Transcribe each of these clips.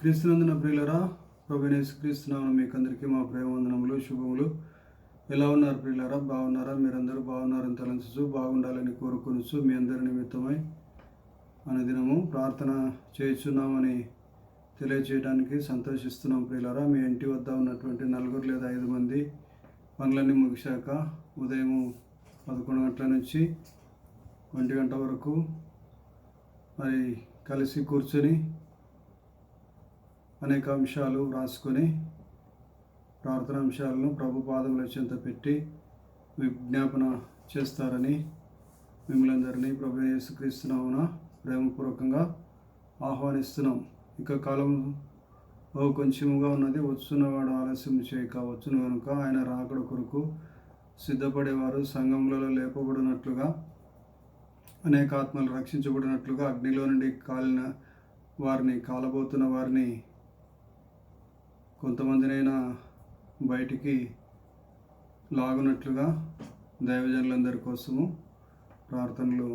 క్రీస్తునందున ప్రియులరా ప్రభునేసు క్రీస్తునామను మీకు అందరికీ మా ప్రేమ వందనములు శుభములు. ఎలా ఉన్నారు ప్రియులరా? బాగున్నారా? మీరందరూ బాగున్నారని తలంచు బాగుండాలని కోరుకొనుచు మీ అందరి నిమిత్తమై అనుదినము ప్రార్థన చేస్తున్నామని తెలియచేయడానికి సంతోషిస్తున్నాం ప్రియులరా. మీ ఇంటి వద్ద ఉన్నటువంటి నలుగురు లేదా ఐదు మంది పనులన్నీ ముగిశాక ఉదయం పదకొండు గంటల నుంచి ఒంటి గంట వరకు మరి కలిసి కూర్చొని అనేక అంశాలు రాసుకొని ప్రార్థన అంశాలను ప్రభు పాదముల చెంత పెట్టి విజ్ఞాపన చేస్తారని మిమ్మల్ని అందరినీ ప్రభు యేసుక్రీస్తునామున ప్రేమపూర్వకంగా ఆహ్వానిస్తున్నాం. ఇక కాలం ఓ కొంచెముగా ఉన్నది. వస్తున్నవాడు ఆలస్యం చేయక వచ్చును కనుక ఆయన రాకడ కొరకు సిద్ధపడేవారు సంఘములలో లేపబడినట్లుగా అనేక ఆత్మలు రక్షించబడినట్లుగా అగ్నిలో నుండి కాలిన వారిని కాలబోతున్న వారిని కొంతమందినైనా బయటికి లాగునట్లుగా దైవజనులందరి కోసము ప్రార్థనలు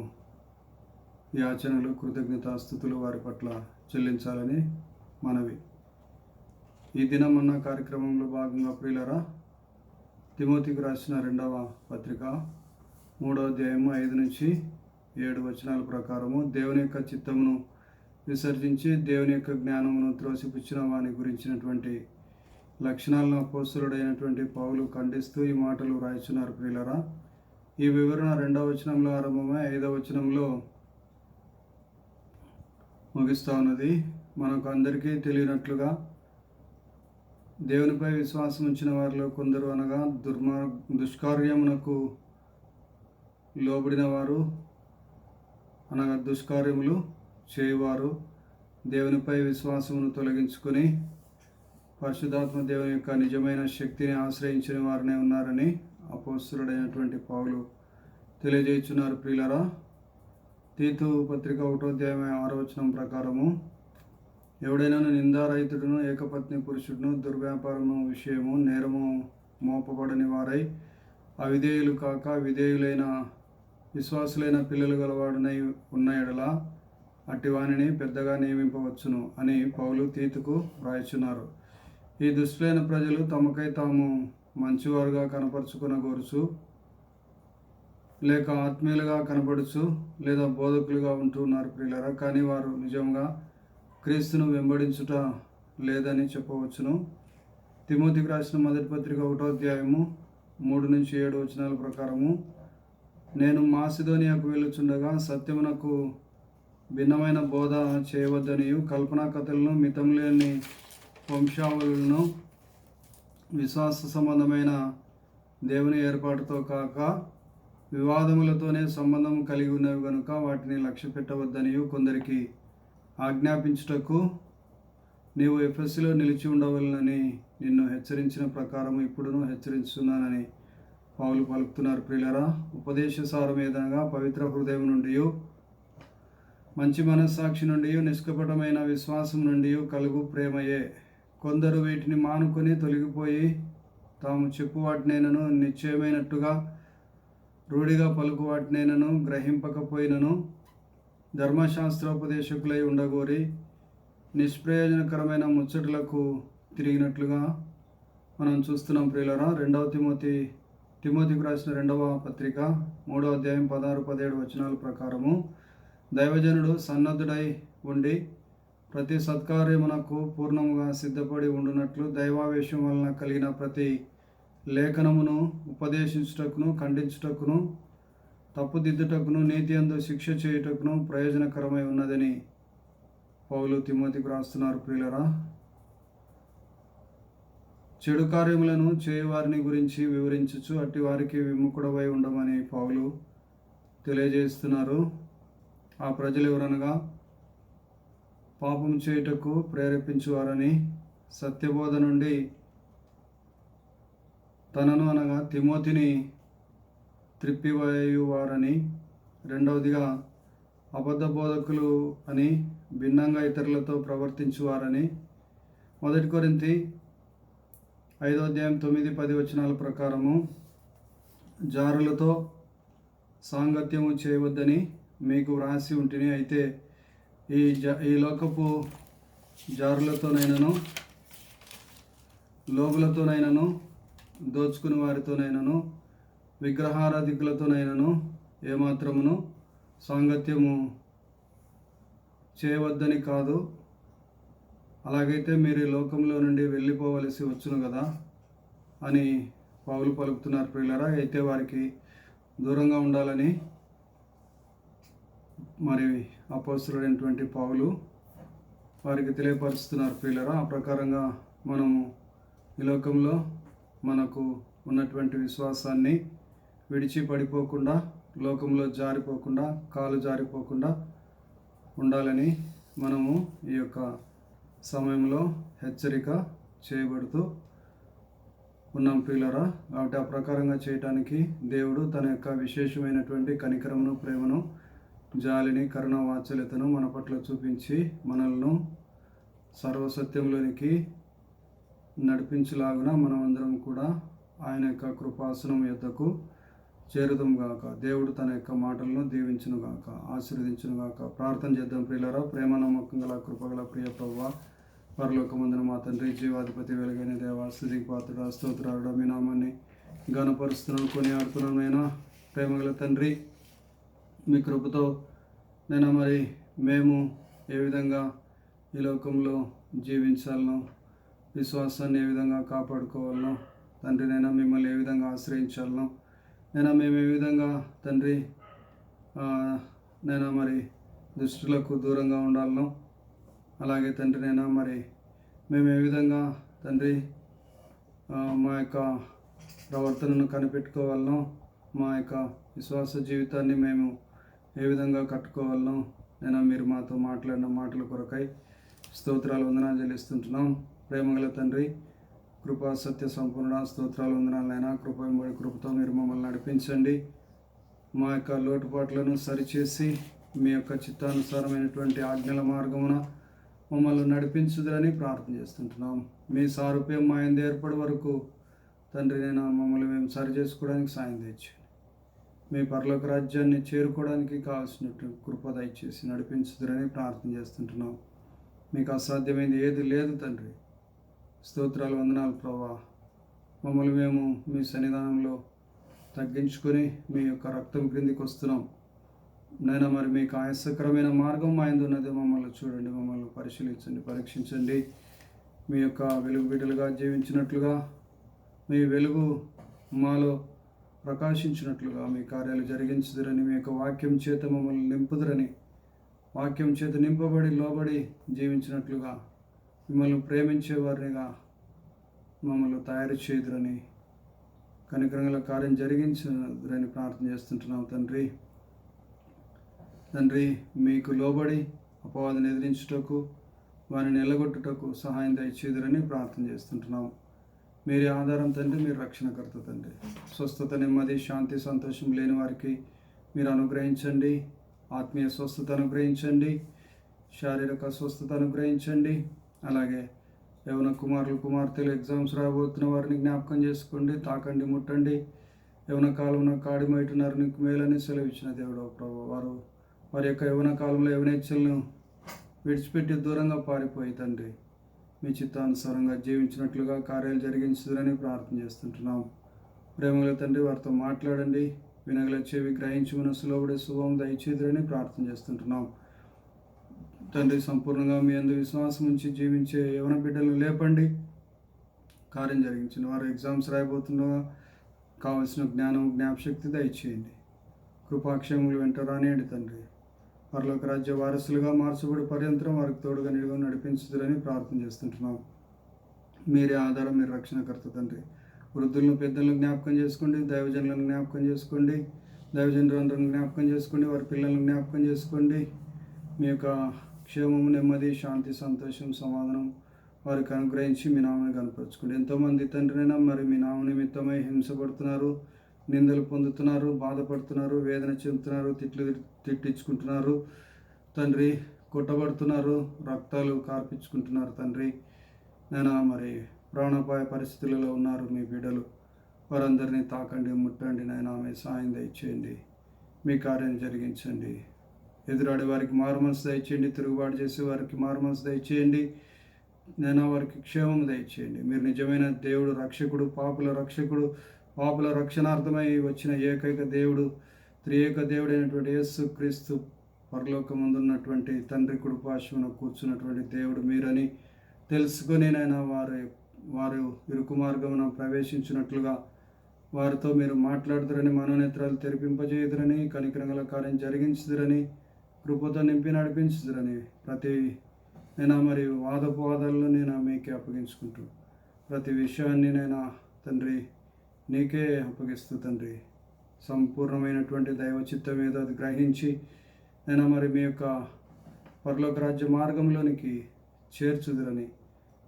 యాచనలు కృతజ్ఞతాస్థుతులు వారి పట్ల చెల్లించాలని మనవి. ఈ దినం అన్న కార్యక్రమంలో భాగంగా ప్రియులరా తిమోతికి రాసిన రెండవ పత్రిక మూడవ అధ్యాయము ఐదు నుంచి ఏడు వచనాల ప్రకారము దేవుని యొక్క చిత్తమును విసర్జించి దేవుని యొక్క జ్ఞానమును త్రోసిపుచ్చిన వాని గురించినటువంటి లక్షణాలను అపోస్తులుడైనటువంటి పౌలు ఖండిస్తూ ఈ మాటలు రాయిచున్నారు ప్రియులరా. ఈ వివరణ రెండవ వచనంలో ఆరంభమై ఐదవ వచనంలో ముగిస్తూ ఉన్నది. మనకు అందరికీ తెలియనట్లుగా దేవునిపై విశ్వాసం ఉంచిన వారిలో కొందరు అనగా దుర్మార్ దుష్కార్యమునకు లోబడిన వారు అనగా దుష్కార్యములు చేయువారు దేవునిపై విశ్వాసమును తొలగించుకొని పరిశుధాత్మ దేవుని యొక్క నిజమైన శక్తిని ఆశ్రయించిన వారినే ఉన్నారని అపోస్తుడైనటువంటి పౌలు తెలియజేస్తున్నారు ప్రియులరా తీతు పత్రిక ఒకటో అధ్యాయం ఆరో ప్రకారము ఎవడైనా నిందారహితుడును ఏకపత్ని పురుషుడును దుర్వ్యాపారము విషయము నేరము మోపబడని వారై అవిధేయులు కాక విధేయులైన విశ్వాసులైన పిల్లలు గలవాడునై ఉన్న ఎడల అట్టి వానిని పెద్దగా నియమింపవచ్చును అని పౌలు తీతుకు వ్రాయిచున్నారు. ఈ దుష్టులైన ప్రజలు తమకై తాము మంచివారుగా కనపరుచుకునగోరుచు లేక ఆత్మీయులుగా కనపడుచు లేదా బోధకులుగా ఉంటున్నారు ప్రియులరా. కానీ వారు నిజంగా క్రీస్తును వెంబడించుట లేదని చెప్పవచ్చును. తిమోతికి రాసిన మొదటి పత్రిక ఒకటో అధ్యాయము మూడు నుంచి ఏడు వచనాల ప్రకారము నేను మాసిధోనియాకు వెళ్ళుచుండగా సత్యమునకు భిన్నమైన బోధ చేయవద్దనియు కల్పనా కథలను మితం లేని వంశావళులను విశ్వాస సంబంధమైన దేవుని ఏర్పాటుతో కాక వివాదములతోనే సంబంధం కలిగి ఉన్నవి కనుక వాటిని లక్ష్య పెట్టవద్దనియు కొందరికి ఆజ్ఞాపించుటకు నీవు ఎఫ్ఎస్సిలో నిలిచి ఉండవలనని నిన్ను హెచ్చరించిన ప్రకారం ఇప్పుడును హెచ్చరిస్తున్నానని పావులు పలుకుతున్నారు ప్రియులరా. ఉపదేశ సారం ఏదనగా పవిత్ర హృదయం నుండి మంచి మనస్సాక్షి నుండి నిష్కపటమైన విశ్వాసం నుండి కలుగు ప్రేమయే. కొందరు వీటిని మానుకొని తొలగిపోయి తాము చెప్పు వాటినైనను నిశ్చయమైనట్టుగా రూఢిగా పలుకు వాటినైనను గ్రహింపకపోయినను ధర్మశాస్త్రోపదేశకులై ఉండగోరి నిష్ప్రయోజనకరమైన ముచ్చటలకు తిరిగినట్లుగా మనం చూస్తున్నాం ప్రియులరా. రెండవ తిమోతి తిమోతికి రాసిన రెండవ పత్రిక మూడవ అధ్యాయం పదహారు పదిహేడు వచనాల ప్రకారము. దైవజనుడు సన్నద్ధుడై ఉండి ప్రతి సత్కార్యమునకు పూర్ణముగా సిద్ధపడి ఉండునట్లు దైవావేశం వలన కలిగిన ప్రతి లేఖనమును ఉపదేశించుటకును ఖండించుటకును తప్పుదిద్దుటకును నీతి అందు శిక్ష చేయుటకును ప్రయోజనకరమై ఉన్నదని పౌలు తిమ్మతికి రాస్తున్నారు ప్రియులరా. చెడు కార్యములను చేయవారిని గురించి వివరించుచు అట్టి వారికి విముఖుడవై ఉండమని పౌలు తెలియజేస్తున్నారు. ఆ ప్రజలు ఎవరనగా పాపం చేయుటకు ప్రేరేపించువారని సత్యబోధ నుండి తనను అనగా తిమోతిని త్రిప్పివేయువారని రెండవదిగా అబద్ధ బోధకులు అని భిన్నంగా ఇతరులతో ప్రవర్తించువారని మొదటి కొరింతి ఐదో అధ్యాయం తొమ్మిది పది వచనాల ప్రకారము జారులతో సాంగత్యము చేయవద్దని మీకు వ్రాసి ఉంటిని. అయితే ఈ జ ఈ లోకపు జారులతోనైనను లోబులతోనైనను దోచుకుని వారితోనైనను విగ్రహారాధికులతోనైనను ఏమాత్రమును సాంగత్యము చేయవద్దని కాదు. అలాగైతే మీరు ఈ లోకంలో నుండి వెళ్ళిపోవలసి వచ్చును కదా అని పౌలు పలుకుతున్నారు పిల్లరా అయితే వారికి దూరంగా ఉండాలని మరి అపోస్తుడైనటువంటి పావులు వారికి తెలియపరుస్తున్నారు ప్రియులరా. ఆ ప్రకారంగా మనము ఈ లోకంలో మనకు ఉన్నటువంటి విశ్వాసాన్ని విడిచి పడిపోకుండా లోకంలో జారిపోకుండా కాలు జారిపోకుండా ఉండాలని మనము ఈ యొక్క సమయంలో హెచ్చరిక చేయబడుతూ ఉన్నాం ప్రియులరా. కాబట్టి ఆ ప్రకారంగా చేయటానికి దేవుడు తన యొక్క విశేషమైనటువంటి కనికరమును ప్రేమను జాలిని కరుణ వాత్సల్యతను మన పట్ల చూపించి మనల్ని సర్వసత్యంలోనికి నడిపించలాగున మనమందరం కూడా ఆయన యొక్క కృపాసనం యొద్దకు చేరుదాం గాక. దేవుడు తన యొక్క మాటలను దీవించునుగాక ఆశీర్వదించునుగాక ప్రార్థన చేద్దాం ప్రియులరా. ప్రేమ నమ్మకం గల కృపగల ప్రియ ప్రవ్వ పరలోకమందున మా తండ్రి జీవాధిపతి వెలుగైన దేవ స్థుతికి పాత్ర స్తోత్రాలుడ మీ నామాన్ని గణపరుస్తున్నాం కొని ప్రేమగల తండ్రి మీ కృపతో నేను మరి మేము ఏ విధంగా ఈ లోకంలో జీవించాలనో విశ్వాసాన్ని ఏ విధంగా కాపాడుకోవాలనో తండ్రి నేను మిమ్మల్ని ఏ విధంగా ఆశ్రయించాలనో నేను మేము ఏ విధంగా తండ్రి నేను మరి దుష్టులకు దూరంగా ఉండాలనో అలాగే తండ్రి నేను మరి మేము ఏ విధంగా తండ్రి మా యొక్క ప్రవర్తనను కనిపెట్టుకోవాలనో మా యొక్క విశ్వాస జీవితాన్ని మేము ఏ విధంగా కట్టుకోవాలనో నేను మీరు మాతో మాట్లాడిన మాటల కొరకై స్తోత్రాలు వందనాలు చెల్లిస్తుంటున్నాం. ప్రేమగల తండ్రి కృపా సత్య సంపూర్ణ స్తోత్రాలు వందనాలైనా కృప వెంబడి కృపతో మీరు మమ్మల్ని నడిపించండి. మా యొక్క లోటుపాట్లను సరిచేసి మీ యొక్క చిత్తానుసారమైనటువంటి ఆజ్ఞల మార్గమున మమ్మల్ని నడిపించుదని ప్రార్థన చేస్తుంటున్నాం. మీ సారూప్యం మా ఎందు ఏర్పడి వరకు తండ్రి నేను మమ్మల్ని మేము సరి చేసుకోవడానికి సాయం తెచ్చు మీ పరలోక రాజ్యాన్ని చేరుకోవడానికి కావాల్సినట్టు కృప దయచేసి నడిపించుదరని ప్రార్థన చేస్తుంటున్నాం. మీకు అసాధ్యమైంది ఏది లేదు తండ్రి. స్తోత్రాలు వందనాలు ప్రభా. మమ్మల్ని మేము మీ సన్నిధానంలో తగ్గించుకొని మీ యొక్క రక్తం క్రిందికి వస్తున్నాం. నైనా మరి మీకు ఆయాసకరమైన మార్గం మా యందు ఉన్నది. మమ్మల్ని చూడండి మమ్మల్ని పరిశీలించండి పరీక్షించండి. మీ యొక్క వెలుగు బిడ్డలుగా జీవించినట్లుగా మీ వెలుగు మాలో ప్రకాశించినట్లుగా మీ కార్యాలు జరిగించదురని మీ యొక్క వాక్యం చేత మమ్మల్ని నింపుదురని వాక్యం చేత నింపబడి లోబడి జీవించినట్లుగా మిమ్మల్ని ప్రేమించే వారినిగా మమ్మల్ని తయారు చేయుదురని కనికరంగల కార్యం జరిగించదురని ప్రార్థన చేస్తుంటున్నాం తండ్రి. తండ్రి మీకు లోబడి అపవాదం ఎదిరించుటకు వారిని నిలగొట్టుటకు సహాయం దయచేదురని ప్రార్థన చేస్తుంటున్నాం. మీరే ఆధారం తండ్రి మీరు రక్షణకర్త తండ్రి. స్వస్థత నెమ్మది శాంతి సంతోషం లేని వారికి మీరు అనుగ్రహించండి. ఆత్మీయ స్వస్థత అనుగ్రహించండి. శారీరక స్వస్థత అనుగ్రహించండి. అలాగే యవన కుమారులు కుమార్తెలు ఎగ్జామ్స్ రాబోతున్న వారిని జ్ఞాపకం చేసుకోండి. తాకండి ముట్టండి. యవన కాలంలో కాడిమైటున్నారు నీకు మేలని సెలవిచ్చిన దేవుడు ప్రభు. వారు వారి యొక్క యవన కాలంలో యవనేచ్ఛలను విడిచిపెట్టి దూరంగా పారిపోయి తండ్రి. మీ చిత్తానుసారంగా జీవించినట్లుగా కార్యాలు జరిగించదని ప్రార్థన చేస్తుంటున్నాం. ప్రేమగల తండ్రి వారితో మాట్లాడండి. వినగల చెవి గ్రహించి మనసులోబడే శుభం దయచేదురని ప్రార్థన చేస్తుంటున్నాం. తండ్రి సంపూర్ణంగా మీ అందు విశ్వాసం ఉంచి జీవించే యవన బిడ్డలను లేపండి. కార్యం జరిగించిన వారు ఎగ్జామ్స్ రాయబోతుండగా కావలసిన జ్ఞానం జ్ఞాపశక్తి దయచేయండి. కృపాక్షేములు వెంట రానియండి తండ్రి. పరలోక రాజ్య వారసులుగా మార్చబడి పర్యంతరం వారికి తోడుగా నిలువ నడిపించుదురని ప్రార్థన చేస్తుంటున్నాం. మీరే ఆధారం మీరు రక్షణకర్త తండ్రి. వృద్ధులను పెద్దలను జ్ఞాపకం చేసుకోండి దైవజనులను జ్ఞాపకం చేసుకోండి దైవజనులందరూ జ్ఞాపకం చేసుకోండి వారి పిల్లలను జ్ఞాపకం చేసుకోండి. మీ యొక్క క్షేమము నెమ్మది శాంతి సంతోషం సమాధానం వారికి అనుగ్రహించి మీ నామని కనపరచుకోండి ఎంతోమంది తండ్రినైనా మరి మీ నామ నిమిత్తమై హింసపడుతున్నారు. నిందలు పొందుతున్నారు బాధపడుతున్నారు వేదన చెందుతున్నారు తిట్లు తిట్టించుకుంటున్నారు. తండ్రి కొట్టబడుతున్నారు రక్తాలు కార్పించుకుంటున్నారు తండ్రి. నేను మరి ప్రాణాపాయ పరిస్థితులలో ఉన్నారు మీ బిడ్డలు. వారందరినీ తాకండి ముట్టండి నాయన ఆమె సాయం దయచేయండి. మీ కార్యం జరిగించండి. ఎదురాడే వారికి మారు దయచేయండి తిరుగుబాటు చేసే వారికి మారు దయచేయండి. నేను వారికి క్షేమం దయచేయండి. మీరు నిజమైన దేవుడు రక్షకుడు పాపుల రక్షకుడు పాపుల రక్షణార్థమై వచ్చిన ఏకైక దేవుడు త్రియేక దేవుడైనటువంటి యేసు క్రీస్తు పరలోకముందున్నటువంటి తండ్రి కుడుపాశమున కూర్చున్నటువంటి దేవుడు మీరని తెలుసుకొని నేను వారి వారు ఇరుకు మార్గమున ప్రవేశించినట్లుగా వారితో మీరు మాట్లాడుతురని మనోనేత్రాలు తెరిపింపజేయుదురని కనికరంగల కార్యం జరిగించుదురని కృపతో నింపి నడిపించుదురని ప్రతి నేను మరి వాదపోవాదాలను నేను మీకే అప్పగించుకుంటూ ప్రతి విషయాన్ని నేను తండ్రి నీకే అప్పగిస్తూ తండ్రి. సంపూర్ణమైనటువంటి దైవ చిత్తం ఏదో అది గ్రహించి నేను మరి మీ యొక్క పరలోక రాజ్య మార్గంలోనికి చేర్చుదురని.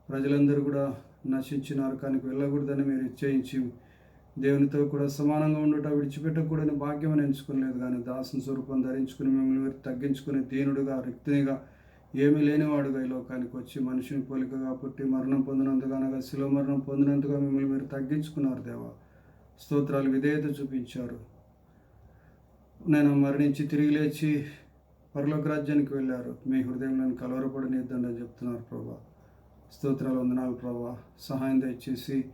ప్రజలందరూ కూడా నశించి నరకానికి వెళ్ళకూడదని మీరు నిశ్చయించి దేవునితో కూడా సమానంగా ఉండుట విడిచిపెట్టకూడని భాగ్యం ఎంచుకోలేదు కానీ దాసుని స్వరూపం ధరించుకుని మిమ్మల్ని మీరు తగ్గించుకుని దీనుడుగా రిక్తినిగా ఏమీ లేనివాడుగా ఈ లోకానికి వచ్చి మనిషిని పోలికగా పుట్టి మరణం పొందినంతగా అనగా శిలో మరణం పొందినంతగా మిమ్మల్ని మీరు తగ్గించుకున్నారు దేవా. స్తోత్రాలు విధేయత చూపించారు. నేను మరణించి తిరిగి లేచి పరలోక రాజ్యానికి వెళ్ళారు. మీ హృదయంలో కలవరపడనిద్దండి అని చెప్తున్నారు ప్రభా. స్తోత్రాలు వందనాలు ప్రభా. సహాయం దయచేసి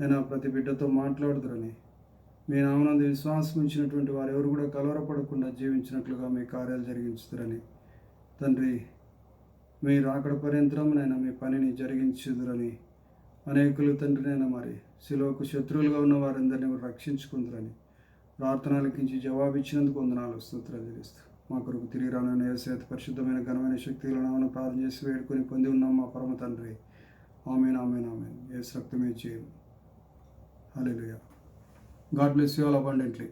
నేను ఆ ప్రతి బిడ్డతో మాట్లాడుతురని మీ నామనందు విశ్వాసం ఉంచినటువంటి వారు ఎవరు కూడా కలవరపడకుండా జీవించినట్లుగా మీ కార్యాలు జరిగించుదురని. తండ్రి మీరు అక్కడ పర్యంతరం నేను మీ పనిని జరిగించుదురని అనేకులు తండ్రినైనా మరి శిలోకు శత్రువులుగా ఉన్న వారందరినీ కూడా రక్షించుకుందరని ప్రార్థనలకించి జవాబిచ్చినందుకు వందనాలు స్తోత్రాలు తెలుస్తూ మా కొరకు తిరిగి రానని ఏసేత పరిశుద్ధమైన ఘనమైన శక్తిలో నామను ప్రార్థన చేసి వేడుకొని పొంది ఉన్నాం మా పరమ తండ్రి. ఆమెను ఆమె ఆమెను. ఏ రక్తమే చేయం. Hallelujah. God bless you all abundantly.